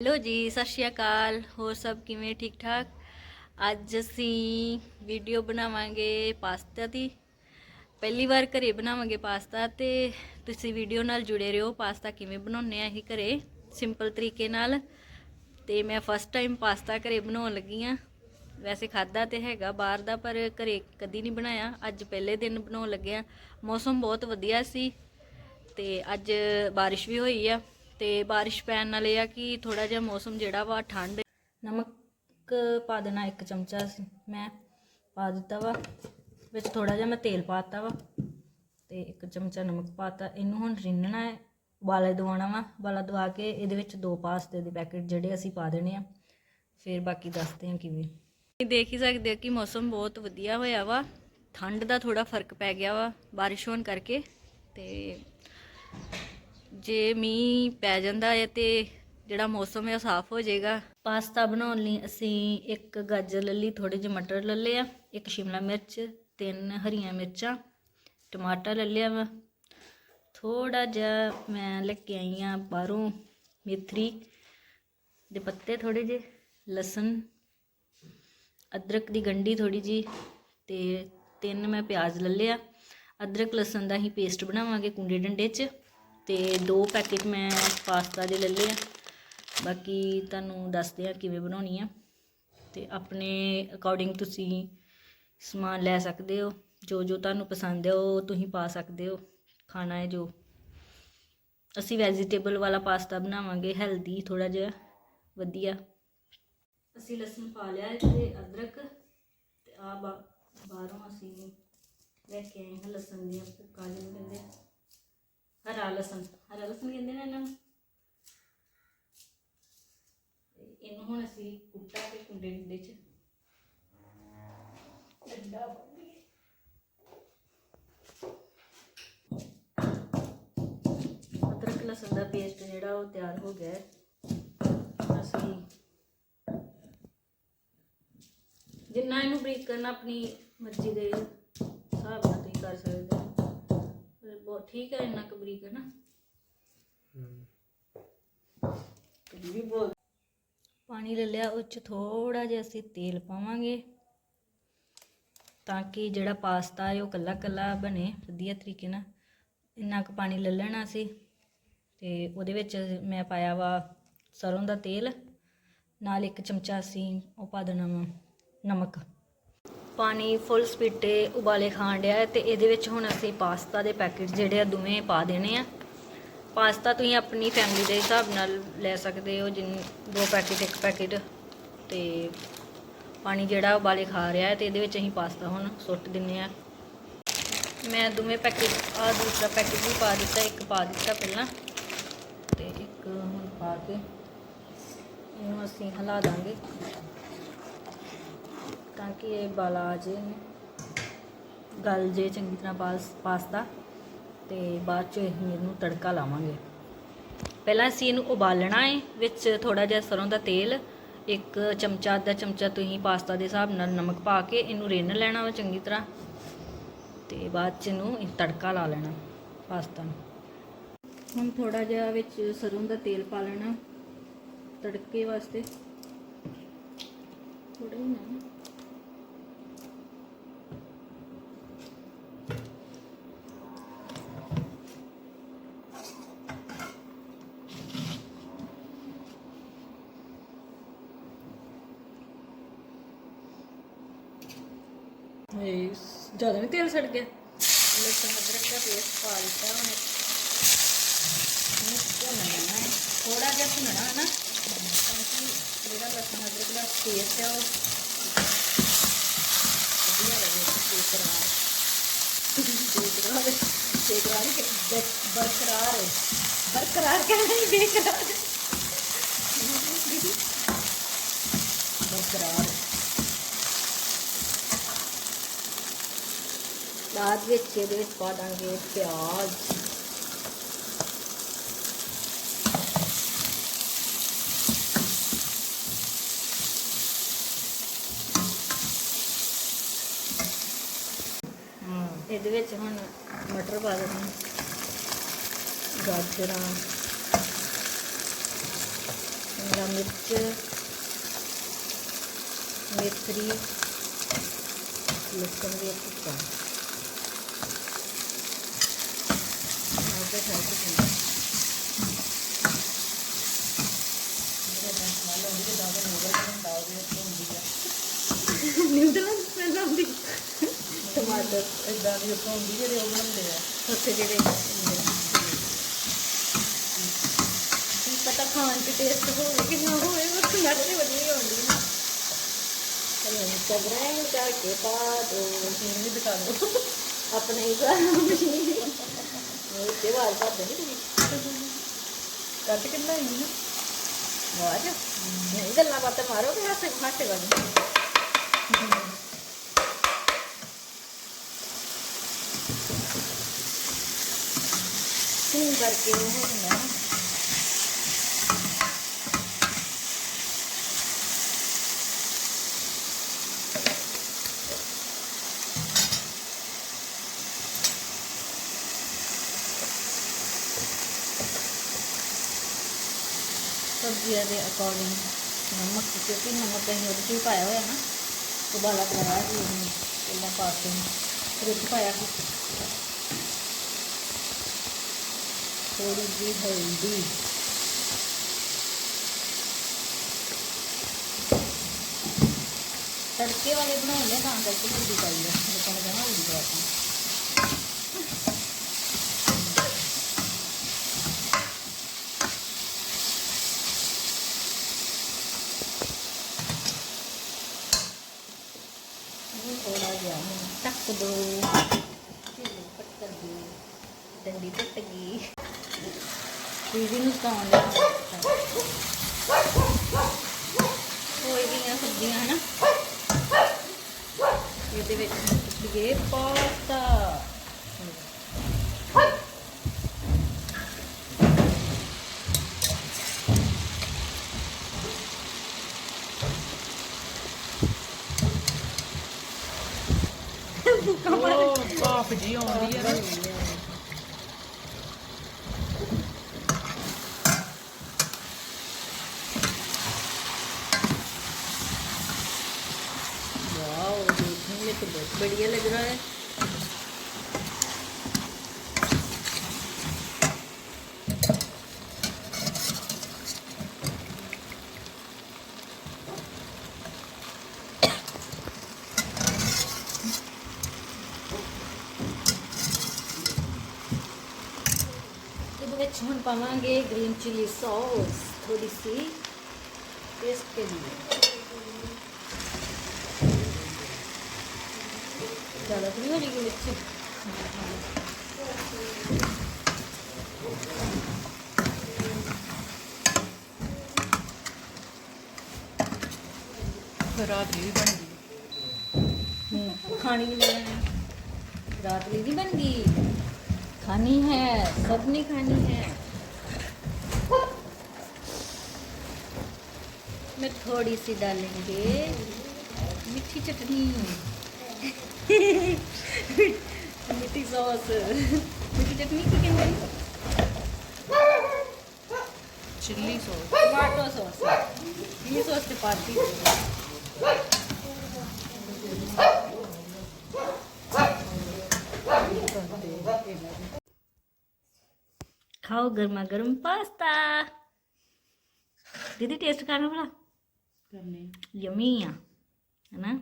Hello ਜੀ, ਸਤਿ ਸ਼੍ਰੀ ਅਕਾਲ। ਹੋਰ ਸਭ ਕਿਵੇਂ, ਠੀਕ ਠਾਕ? ਅੱਜ ਅਸੀਂ ਵੀਡੀਓ ਬਣਾਵਾਂਗੇ ਪਾਸਤਾ ਦੀ। ਪਹਿਲੀ ਵਾਰ ਘਰੇ ਬਣਾਵਾਂਗੇ ਪਾਸਤਾ ਤੇ ਤੁਸੀਂ ਵੀਡੀਓ ਨਾਲ ਜੁੜੇ ਰਹੋ। ਪਾਸਤਾ ਕਿਵੇਂ ਬਣਾਉਂਦੇ ਆ ਅਸੀਂ ਘਰੇ ਸਿੰਪਲ ਤਰੀਕੇ ਨਾਲ। ਤੇ ਮੈਂ ਫਸਟ ਟਾਈਮ ਪਾਸਤਾ ਘਰੇ ਬਣਾਉਣ ਲੱਗੀ ਆ। ਵੈਸੇ ਖਾਦਾ ਤੇ ਹੈਗਾ ਬਾਹਰ ਦਾ, ਪਰ ਘਰੇ ਕਦੀ ਨਹੀਂ ਬਣਾਇਆ। ਅੱਜ ਪਹਿਲੇ ਦਿਨ ਬਣਾਉਣ ਲੱਗਿਆ ਮੌਸਮ ਬਹੁਤ ਵਧੀਆ ਸੀ ਤੇ ਅੱਜ ਬਾਰਿਸ਼ ਵੀ ਹੋਈ ਆ। ਤੇ ਬਾਰਿਸ਼ ਪੈਣ ਨਾਲ ਇਹ ਆ ਕਿ ਥੋੜਾ ਜਿਹਾ ਮੌਸਮ ਜਿਹੜਾ ਵਾ ਠੰਡ ਨਮਕ ਪਾ ਦੇਣਾ ਇੱਕ ਚਮਚਾ ਮੈਂ ਪਾ ਦਿੱਤਾ ਵਾ, ਵਿੱਚ ਥੋੜਾ ਜਿਹਾ ਮੈਂ ਤੇਲ ਪਾਤਾ ਵਾ ਤੇ ਇੱਕ ਚਮਚਾ ਨਮਕ ਪਾਤਾ ਇਹਨੂੰ ਹੁਣ ਰਿੰਨਣਾ ਹੈ, ਉਬਾਲੇ ਦਵਾਉਣਾ ਵਾ, ਉਬਾਲਾ ਦਵਾ ਕੇ ਇਹਦੇ ਵਿੱਚ ਦੋ ਪਾਸਤੇ ਦੇ ਪੈਕੇਟ ਜਿਹੜੇ ਅਸੀਂ ਪਾ ਦੇਣੇ ਆ, ਫਿਰ ਬਾਕੀ ਦੱਸਦੇ ਹਾਂ ਕਿਵੇਂ। ਇਹ ਦੇਖ ਹੀ ਸਕਦੇ ਹੋ ਕਿ ਮੌਸਮ ਬਹੁਤ ਵਧੀਆ ਹੋਇਆ ਵਾ, ਠੰਡ ਦਾ ਥੋੜਾ ਫ਼ਰਕ ਪੈ ਗਿਆ ਵਾ, ਬਾਰਿਸ਼ ਹੋਣ ਕਰਕੇ ਤੇ ਜੇ ਮੀਂਹ ਪੈ ਜਾਂਦਾ ਹੈ ਤੇ ਜਿਹੜਾ ਮੌਸਮ ਹੈ ਉਹ ਸਾਫ਼ ਹੋ ਜਾਏਗਾ। ਪਾਸਤਾ ਬਣਾਉਣ ਲਈ ਅਸੀਂ ਇੱਕ ਗਾਜਰ ਲੈ ਲਈ ਥੋੜੇ ਜਿਹੇ ਮਟਰ ਲੈ ਲਏ ਆ, ਇੱਕ ਸ਼ਿਮਲਾ ਮਿਰਚ, ਤਿੰਨ ਹਰੀਆਂ ਮਿਰਚਾਂ, ਟਮਾਟਰ ਲੈ ਲਿਆ ਵਾ। ਥੋੜਾ ਜਿਹਾ ਮੈਂ ਲੈ ਕੇ ਆਈ ਆ ਬਾਹਰੋਂ ਮੇਥਰੀ ਦੇ ਪੱਤੇ ਥੋੜੇ ਜਿਹੇ, ਲਸਣ, ਅਦਰਕ ਦੀ ਗੰਢੀ ਥੋੜੀ ਜੀ ਤੇ ਤਿੰਨ ਮੈਂ ਪਿਆਜ਼ ਲੈ ਲਿਆ। ਅਦਰਕ, ਲਸਣ ਦਾ ਹੀ ਪੇਸਟ ਬਣਾਵਾਂਗੇ ਕੁੰਡੇ ਡੰਡੇ 'ਚ। ਤੇ ਦੋ ਪੈਕੇਟ ਮੈਂ ਪਾਸਤਾ ਦੇ ਲੈ ਲਏ ਆ। ਬਾਕੀ ਤੁਹਾਨੂੰ ਦੱਸਦੇ ਆ ਕਿਵੇਂ ਬਣਾਉਣੀ ਆ। ਤੇ ਆਪਣੇ ਅਕੋਰਡਿੰਗ ਤੁਸੀਂ ਸਮਾਨ ਲੈ ਸਕਦੇ ਹੋ। ਜੋ ਜੋ ਤੁਹਾਨੂੰ ਪਸੰਦ ਹੈ ਉਹ ਤੁਸੀਂ ਪਾ ਸਕਦੇ ਹੋ। ਖਾਣਾ ਹੈ ਜੋ। ਅਸੀਂ ਵੈਜੀਟੇਬਲ ਵਾਲਾ ਪਾਸਤਾ ਬਣਾਵਾਂਗੇ ਹੈਲਦੀ ਥੋੜਾ ਜਿਹਾ, ਵਧੀਆ। ਅਸੀਂ ਲਸਣ ਪਾ ਲਿਆ ਤੇ ਅਦਰਕ ਤੇ ਆ ਬਾਹਰੋਂ ਅਸੀਂ ਲੈ ਕੇ ਆਏ ਹਾਂ ਲਸਣ ਦੀਆਂ ਭੁੱਕਾਂ ਜਿਹਨੂੰ ਕਹਿੰਦੇ ਹਰਾ ਲਸਣ ਹਰਾ ਲਸਣ ਕਹਿੰਦੇ ਨੇ ਇਹਨਾਂ ਨੂੰ। ਇਹਨੂੰ ਹੁਣ ਅਸੀਂ ਕੁੱਟਾ ਕੇ ਕੁੰਡੇ ਡੰਡੇ ਚ। ਡੰਡਾ ਅਦਰਕ ਲਸਣ ਦਾ ਪੇਸਟ ਜਿਹੜਾ ਉਹ ਤਿਆਰ ਹੋ ਗਿਆ ਅਸੀਂ ਜਿੰਨਾ ਇਹਨੂੰ ਬਰੀਕ ਕਰਨਾ, ਆਪਣੀ ਮਰਜ਼ੀ ਦੇ ਹਿਸਾਬ ਨਾਲ ਤੁਸੀਂ ਕਰ ਸਕਦੇ ਬਹੁਤ ਠੀਕ ਹੈ ਇੰਨਾ ਕੁ ਬਰੀਕ ਹੈ ਨਾ। ਵੀ ਬੋਲ ਪਾਣੀ ਲੈ ਲਿਆ ਉਹ ਚ ਥੋੜਾ ਜਿਹਾ ਅਸੀਂ ਤੇਲ ਪਾਵਾਂਗੇ ਤਾਂ ਕਿ ਜਿਹੜਾ ਪਾਸਤਾ ਹੈ ਉਹ ਕੱਲਾ ਕੱਲਾ ਬਣੇ ਵਧੀਆ ਤਰੀਕੇ ਨਾਲ। ਇੰਨਾ ਕੁ ਪਾਣੀ ਲੈ ਲੈਣਾ ਸੀ ਤੇ ਉਹਦੇ ਵਿੱਚ ਮੈਂ ਪਾਇਆ ਵਾ ਸਰੋਂ ਦਾ ਤੇਲ ਨਾਲ ਇੱਕ ਚਮਚਾ ਅਸੀਂ ਉਹ ਪਾ ਦੇਣਾ ਵਾ ਨਮਕ। ਪਾਣੀ ਫੁੱਲ ਸਪੀਡ ਤੇ ਉਬਾਲੇ ਖਾਣ ਡਿਆ ਹੈ ਤੇ ਇਹਦੇ ਵਿੱਚ ਹੁਣ ਅਸੀਂ ਪਾਸਤਾ ਦੇ ਪੈਕੇਟ ਜਿਹੜੇ ਆ ਦੋਵੇਂ ਪਾ ਦੇਣੇ ਆ। ਪਾਸਤਾ ਤੁਸੀਂ ਆਪਣੀ ਫੈਮਿਲੀ ਦੇ ਹਿਸਾਬ ਨਾਲ ਲੈ ਸਕਦੇ ਹੋ, ਜਿੰਨ ਦੋ ਪੈਕੇਟ ਇੱਕ ਪੈਕੇਟ ਤੇ ਪਾਣੀ ਜਿਹੜਾ ਉਬਾਲੇ ਖਾ ਰਿਹਾ ਹੈ ਤੇ ਇਹਦੇ ਵਿੱਚ ਅਸੀਂ ਪਾਸਤਾ ਹੁਣ ਸੁੱਟ ਦਿੰਨੇ ਆ। ਮੈਂ ਦੋਵੇਂ ਪੈਕੇਟ ਆ ਦੂਸਰਾ ਪੈਕੇਟ ਵੀ ਪਾ ਦਿੱਤਾ, ਇੱਕ ਪਾ ਦਿੱਤਾ ਪਹਿਲਾਂ ਤੇ ਇੱਕ ਹੁਣ ਪਾ ਕੇ ਇਹਨੂੰ ਅਸੀਂ ਹਿਲਾ ਦਾਂਗੇ। ਤਾਂ ਕਿ ਇਹ ਬਾਲਾ ਆ ਜੇ। ਗਲ ਜੇ ਚੰਗੀ ਤਰ੍ਹਾਂ ਪਾਸ ਪਾਸਤਾ ਤੇ ਬਾਅਦ ਚ ਅਸੀਂ ਇਹਨੂੰ ਤੜਕਾ ਲਾਵਾਂਗੇ। ਪਹਿਲਾਂ ਅਸੀਂ ਇਹਨੂੰ ਉਬਾਲਣਾ ਹੈ ਵਿੱਚ ਥੋੜਾ ਜਿਹਾ ਸਰੋਂ ਦਾ ਤੇਲ, ਇੱਕ ਚਮਚਾ, ਅੱਧਾ ਚਮਚਾ ਤੁਸੀਂ ਪਾਸਤਾ ਦੇ ਹਿਸਾਬ ਨਾਲ ਨਮਕ ਪਾ ਕੇ ਇਹਨੂੰ ਰਿੰਨ ਲੈਣਾ ਵਾ ਚੰਗੀ ਤਰ੍ਹਾਂ। ਤੇ ਬਾਅਦ ਚ ਇਹਨੂੰ ਤੜਕਾ ਲਾ ਲੈਣਾ ਪਾਸਤਾ ਨੂੰ। ਹੁਣ ਥੋੜਾ ਜਿਹਾ ਵਿੱਚ ਸਰੋਂ ਦਾ ਤੇਲ ਪਾ ਲੈਣਾ ਤੜਕੇ ਵਾਸਤੇ। ਥੋੜਾ ਹੀ ਨਾ। ਇਹ ਜ਼ਿਆਦਾ ਨਹੀਂ ਤੇਲ ਸੜ ਗਿਆ। ਲਸਣ, ਅਦਰਕ ਦਾ ਪੇਸਟ ਪਾ ਦਿੱਤਾ ਹੁਣ ਇਹਨੂੰ ਭੁੰਨ ਹੈ। ਥੋੜਾ ਜਿਹਾ ਭੁੰਨਣਾ ਹੈ ਨਾ। ਕਿਉਂਕਿ ਜਿਹੜਾ ਲਸਣ, ਅਦਰਕ ਦਾ ਪੇਸਟ ਹੈ ਉਹ ਵਧੀਆ ਰਹੇ, ਬੇਕਰਾਰ। ਬੇਕਰਾਰ ਬੇਕਰਾਰ ਹੀ ਬਰਕਰਾਰ ਹੈ। ਬਰਕਰਾਰ ਕਹਿੰਦੇ ਨਹੀਂ? ਬੇਕਰਾਰ। ਬਰਕਰਾਰ। ਬਾਅਦ ਵਿੱਚ ਇਹਦੇ ਵਿੱਚ ਪਾ ਦਾਂਗੇ ਪਿਆਜ਼। ਇਹਦੇ ਵਿੱਚ ਹੁਣ ਮਟਰ ਪਾ ਦੇਣੇ ਗਾਜਰਾਂ ਸ਼ਿਮਲਾ ਮਿਰਚ ਮੇਥਰੀ ਲਸਣ ਦੀ ਆਦੇ ਖਾਈ ਤੇ ਨਿਊਜ਼ੀਲੈਂਡ ਸਮੈਲ ਆਉਂਦੀ ਟਮਾਟਰ ਇਦਾਂ ਦੀ ਉੱਤੋਂ ਹੁੰਦੀ ਜਿਹੜੇ ਉਹ ਬਣਦੇ ਆ ਉੱਥੇ ਜਿਹੜੇ ਕੀ ਪਤਾ ਖਾਣ ਚ ਟੇਸਟ ਹੋਵੇ ਕਿ ਨਾ ਹੋਵੇ ਉਹ ਸਮੈਲ ਤੇ ਵਧੀਆ ਹੁੰਦੀ ਨਾ ਚਲੋ ਇੰਸਟਾਗ੍ਰਾਮ ਕਰਕੇ ਪਾ ਦੋ। ਮਸ਼ੀਨ ਵੀ ਦਿਖਾ ਦਿਓ। ਆਪਣੇ ਹੀ ਘਰ ਮਸ਼ੀਨ ਉਹ ਤੇ ਵਾਰ ਕਰਦੇ ਨਹੀਂ ਤੁਸੀਂ? ਕੱਟ ਕਿੰਨਾ ਹੀ ਨਾ। ਵਾਹ ਜੀ ਨਹੀਂ ਗੱਲਾਂ ਬਾਤਾਂ ਮਾਰੋਗੇ ਹਾਸੇ ਹਾਸੇ ਵਾਲੀ? ਤੂੰ ਕਰਕੇ ਉਹ ਹੁੰਦਾ ਨਾ ਸਬਜ਼ੀਆਂ ਦੇ ਅਕੋਰਡਿੰਗ ਨਮਕ ਕਿਉਂਕਿ ਨਮਕ ਅਸੀਂ ਉਹਦੇ 'ਚ ਹੀ ਪਾਇਆ ਹੋਇਆ ਨਾ ਉਬਾਲਾ ਕਰਾਇਆ ਸੀ ਉਹਨੂੰ ਪਹਿਲਾਂ ਪਾ ਕੇ ਫਿਰ ਉੱਚ ਪਾਇਆ ਸੀ ਥੋੜੀ ਜਿਹੀ ਹਲਦੀ ਤੜਕੇ ਵਾਲੇ ਬਣਾਉਂਦੇ ਆ ਤਾਂ ਕਰਕੇ ਹਲਦੀ ਪਾਈ ਹੈ ਲੋਕਾਂ ਨੇ ਕਹਿਣਾ ਹਲਦੀ ਪਾਤਾ ਇਹ ਥੋੜਾ ਜਿਹਾ ਹੁਣ ਟੱਕ ਦੋ ਢਿੱਲੀ ਪੱਟ ਕਰ ਦੀ ਡੰਡੀ ਪੱਟ ਗਈ ਦੀਦੀ ਨੂੰ ਤਾਂ ਆਉਂਦਾ ਕੋਈ ਗਈਆਂ ਸਬਜ਼ੀਆਂ, ਹਨਾ? ਇਹਦੇ ਵਿੱਚ ਸੁੱਟੀਏ ਪਾਸਤਾ। ਉਹ ਭਾਫ ਜੀ ਆਉਂਦੀ ਆ बढ़िया लग रहा है ਇਹਦੇ ਵਿੱਚ ਹੁਣ ਪਾਵਾਂਗੇ ਗ੍ਰੀਨ ਚਿਲੀ ਸੌਸ ਥੋੜੀ ਸੀ ਟੇਸਟ ਕੇ ਲਈ रात भी बन गई खाने रात भी बन गई। खानी है सबने खानी है। मैं थोड़ी सी डालेंगे। मिठी चटनी। ਮਿੱਠੀ ਸੌਸ। ਮਿੱਠੀ ਚਟਨੀ ਕੀ ਕਹਿੰਦੇ ਚਿੱਲੀ ਸੌਸ ਟਮਾਟੋ ਸੌਸ ਇਹ ਖਾਓ ਗਰਮਾ ਗਰਮ ਪਾਸਤਾ। ਦੀਦੀ ਟੇਸਟ ਕਰਨਾ ਭਲਾ? ਕਰਨੇ। ਹੈਨਾ?